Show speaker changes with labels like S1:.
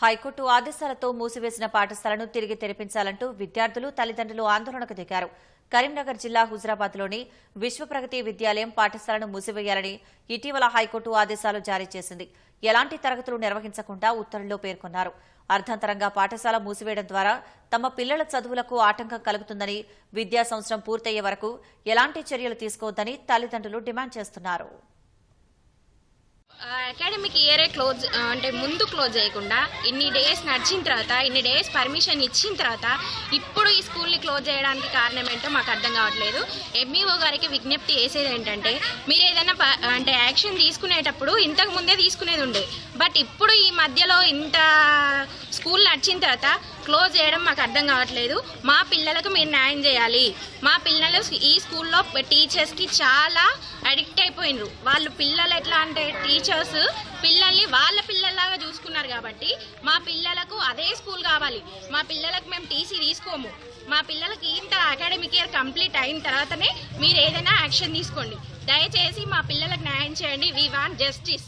S1: High court ఆదేశాలతో మూసివేసిన పాఠశాలను తిరిగి తెరిపించాలంటూ విద్యార్థులు తల్లిదండ్రులు ఆందోళనకు దిగారు. కరీంనగర్ జిల్లా హుజరాబాద్లోని విశ్వప్రగతి విద్యాలయం పాఠశాలను మూసివేయాలని ఇటీవల హైకోర్టు ఆదేశాలు జారీ చేసింది. ఎలాంటి తరగతులు నిర్వహించకుండా ఉత్తర్వుల్లో పేర్కొన్నారు. అర్ధంతరంగా పాఠశాల మూసివేయడం ద్వారా తమ పిల్లల చదువులకు ఆటంకం కలుగుతుందని విద్యా సంవత్సరం పూర్తయ్యే వరకు ఎలాంటి చర్యలు తీసుకోవద్దని తల్లిదండ్రులు డిమాండ్ చేస్తున్నారు.
S2: అకాడమిక్ ఇయరే క్లోజ్ అంటే ముందు క్లోజ్ చేయకుండా ఇన్ని డేస్ నడిచిన తర్వాత ఇన్ని డేస్ పర్మిషన్ ఇచ్చిన తర్వాత ఇప్పుడు ఈ స్కూల్ని క్లోజ్ చేయడానికి కారణం ఏంటో మాకు అర్థం కావట్లేదు. ఎంఈఓ గారికి విజ్ఞప్తి చేసేది ఏంటంటే మీరు ఏదైనా ప- అంటే యాక్షన్ తీసుకునేటప్పుడు ఇంతకు ముందే తీసుకునేది ఉండే. బట్ ఇప్పుడు ఈ మధ్యలో ఇంత స్కూల్ నడిచిన తర్వాత క్లోజ్ చేయడం మాకు అర్థం కావట్లేదు. మా పిల్లలకు మీరు న్యాయం చేయాలి. మా పిల్లలు ఈ స్కూల్లో టీచర్స్కి చాలా అడిక్ట్ అయిపోయినారు వాళ్ళు పిల్లలు ఎట్లా అంటే టీచర్స్ పిల్లల్ని వాళ్ళ పిల్లల్లాగా చూసుకున్నారు కాబట్టి మా పిల్లలకు అదే స్కూల్ కావాలి. మా పిల్లలకు మేము టీసీ తీసుకోము. మా పిల్లలకి ఇంత అకాడమిక్ ఇయర్ కంప్లీట్ అయిన తర్వాతనే మీరు ఏదైనా యాక్షన్ తీసుకోండి. దయచేసి మా పిల్లలకు న్యాయం చేయండి. We want justice